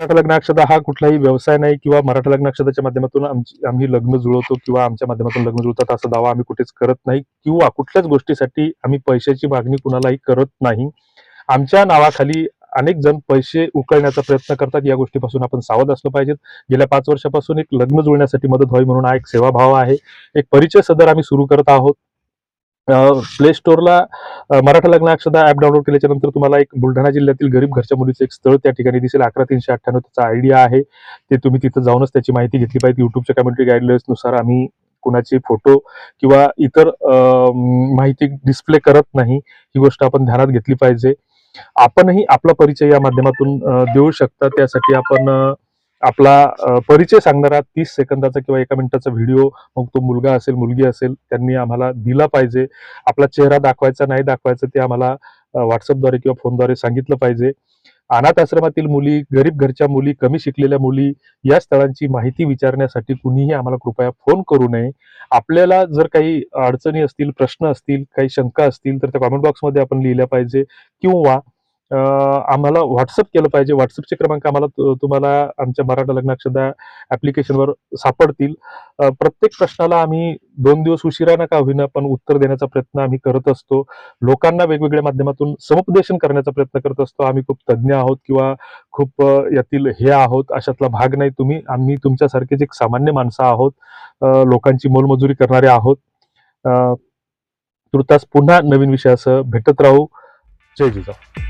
मराठा लग्न अक्षता हा कुठलाही व्यवसाय नाही किंवा मराठा लग्न अक्षताच्या माध्यमातून आमची आम्ही लग्न जुळवतो किंवा आमच्या माध्यमातून लग्न जुळतात असा दावा आम्ही कुठेच करत नाही किंवा कुठल्याच गोष्टीसाठी आम्ही पैशाची मागणी कुणालाही करत नाही. आमच्या नावाखाली अनेक जण पैसे उकळण्याचा प्रयत्न करतात. या गोष्टीपासून आपण सावध असलं पाहिजेत. गेल्या पाच वर्षापासून एक लग्न जुळण्यासाठी मदत व्हावी म्हणून हा एक सेवाभाव आहे. एक परिचय सदर आम्ही सुरू करत आहोत. प्ले स्टोअरला मराठा लग्न अक्षदा ऍप डाउनलोड केल्याच्यानंतर तुम्हाला एक बुलढाणा जिल्ह्यातील गरीब घरच्या मुलीचं एक स्थळ त्या ठिकाणी दिसेल. अकरा तीनशे अठ्ठ्याण्णव त्याचा आयडिया आहे. ते तुम्ही तिथं जाऊनच त्याची माहिती घेतली पाहिजे. युट्यूबच्या कम्युनिटी गाईडलाईन्सनुसार आम्ही कुणाचे फोटो किंवा इतर माहिती डिस्प्ले करत नाही ही गोष्ट आपण ध्यानात घेतली पाहिजे. आपणही आपला परिचय या माध्यमातून देऊ शकता. त्यासाठी आपण आपला परिचय सांगणारा तीस सेकंदाचा किंवा एका मिनिटाचा व्हिडिओ. मग तो मुलगा असेल मुलगी असेल त्यांनी आम्हाला दिला पाहिजे. आपला चेहरा दाखवायचा नाही दाखवायचा ते आम्हाला व्हॉट्सअपद्वारे किंवा फोनद्वारे सांगितलं पाहिजे. अनाथ आश्रमातील मुली गरीब घरच्या मुली कमी शिकलेल्या मुली या स्थळांची माहिती विचारण्यासाठी कुणीही आम्हाला कृपया फोन करू नये. आपल्याला जर काही अडचणी असतील प्रश्न असतील काही शंका असतील तर त्या कॉमेंट बॉक्समध्ये आपण लिहिल्या पाहिजे. किंवा आम्हाला व्हॉट्सअप केलं पाहिजे. व्हॉट्सअपचे क्रमांक आम्हाला तु- तुम्हाला आमच्या मराठा लग्नाक्षदा ऍप्लिकेशनवर सापडतील. प्रत्येक प्रश्नाला आम्ही दोन दिवस उशिरा नका होईना पण उत्तर देण्याचा प्रयत्न आम्ही करत असतो. लोकांना वेगवेगळ्या माध्यमातून समुपदेशन करण्याचा प्रयत्न करत असतो. आम्ही खूप तज्ज्ञ आहोत किंवा खूप यातील हे आहोत. अशातला भाग नाही तुम्ही. आम्ही तुमच्यासारखेच एक सामान्य माणसं आहोत लोकांची मोलमजुरी करणारे आहोत. तुर्तास पुन्हा नवीन विषयासह भेटत राहू. जय जिजाऊ.